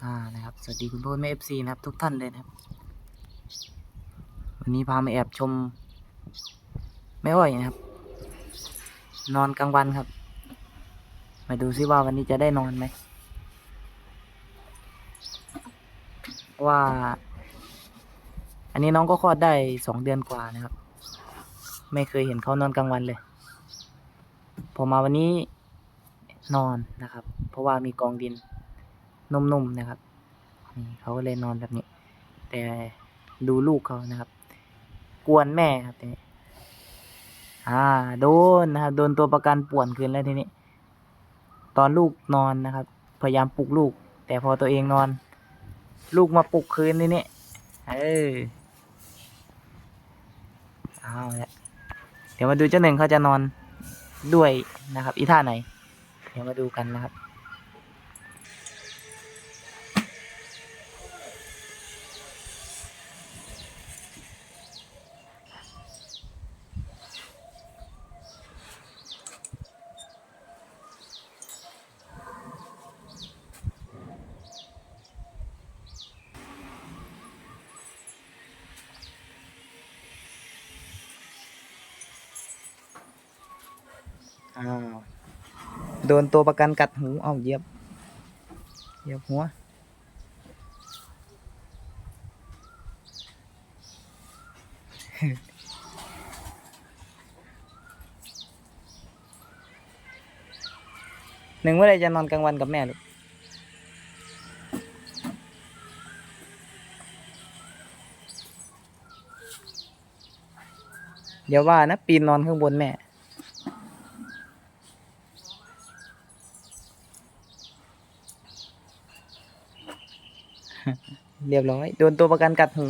สวัสดีคุณพ่อแม่เอฟซีนะครับ ทุกท่านเลยนะครับ วันนี้พามาแอบชมแม่อ้อยนะครับ นอนกลางวันครับ มาดูซิว่าวันนี้จะได้นอนไหมว่า อันนี้น้องก็คลอดได้สองเดือนกว่านะครับ ไม่เคยเห็นเขานอนกลางวันเลย พอมาวันนี้นอนนะครับ เพราะว่ามีกองดิน นุ่มๆนะครับนี่เขาก็เลยนอนแบบนี้ แต่ดูลูกเขานะครับ กวนแม่ครับทีนี้อ่าโดนนะครับโดนตัวประกันป่วนคืนแล้วทีนี้ ตอนลูกนอนนะครับ พยายามปลุกลูก แต่พอตัวเองนอน ลูกมาปลุกคืนทีนี้เออเอาละเดี๋ยวมาดูเจ้าหนึ่งเขาจะนอนด้วยนะครับ อีท่าไหน เดี๋ยวมาดูกันนะครับ อ้าวโดนตัวประกันกัดหูเอาเหยียบเหยียบหัว หนึ่งเมื่อไรจะนอนกลางวันกับแม่ลูกเดี๋ยวว่านะ ปีนนอนข้างบนแม่ เรียบร้อย โดนตัวประกันกัดหู